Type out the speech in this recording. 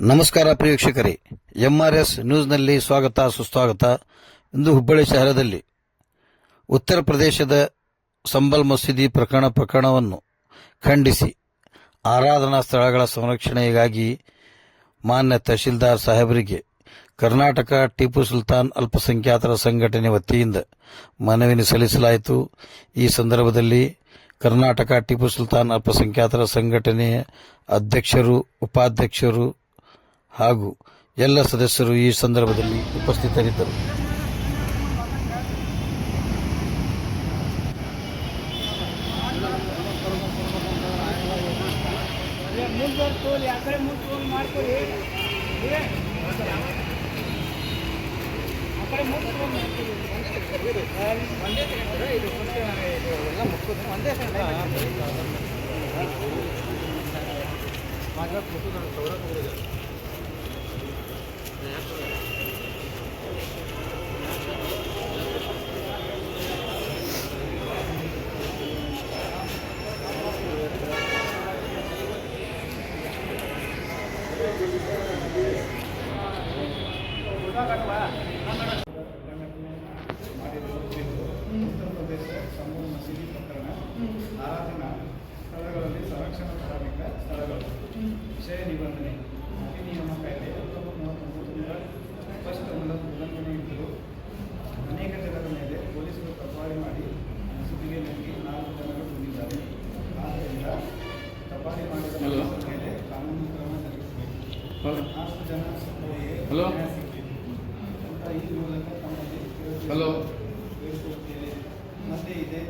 ನಮಸ್ಕಾರ ಪ್ರೇಕ್ಷಕರೇ ಎಂಆರ್ಎಸ್ ನ್ಯೂಸ್ನಲ್ಲಿ ಸ್ವಾಗತ, ಸುಸ್ವಾಗತ. ಇಂದು ಹುಬ್ಬಳ್ಳಿ ಶಹರದಲ್ಲಿ ಉತ್ತರ ಪ್ರದೇಶದ ಸಂಬಲ್ ಮಸೀದಿ ಪ್ರಕರಣ ಪ್ರಕರಣವನ್ನು ಖಂಡಿಸಿ ಆರಾಧನಾ ಸ್ಥಳಗಳ ಸಂರಕ್ಷಣೆಗಾಗಿ ಮಾನ್ಯ ತಹಶೀಲ್ದಾರ್ ಸಾಹೇಬರಿಗೆ ಕರ್ನಾಟಕ ಟಿಪ್ಪು ಸುಲ್ತಾನ್ ಅಲ್ಪಸಂಖ್ಯಾತರ ಸಂಘಟನೆ ವತಿಯಿಂದ ಮನವಿ ಸಲ್ಲಿಸಲಾಯಿತು. ಈ ಸಂದರ್ಭದಲ್ಲಿ ಕರ್ನಾಟಕ ಟಿಪ್ಪು ಸುಲ್ತಾನ್ ಅಲ್ಪಸಂಖ್ಯಾತರ ಸಂಘಟನೆಯ ಅಧ್ಯಕ್ಷರು, ಉಪಾಧ್ಯಕ್ಷರು ಹಾಗೂ ಎಲ್ಲ ಸದಸ್ಯರು ಈ ಸಂದರ್ಭದಲ್ಲಿ ಉಪಸ್ಥಿತರಿದ್ದರು. ಮುಂದೆ Gracias. ಹಲೋ. ಹಲೋ. ಮತ್ತೆ ಇದೇ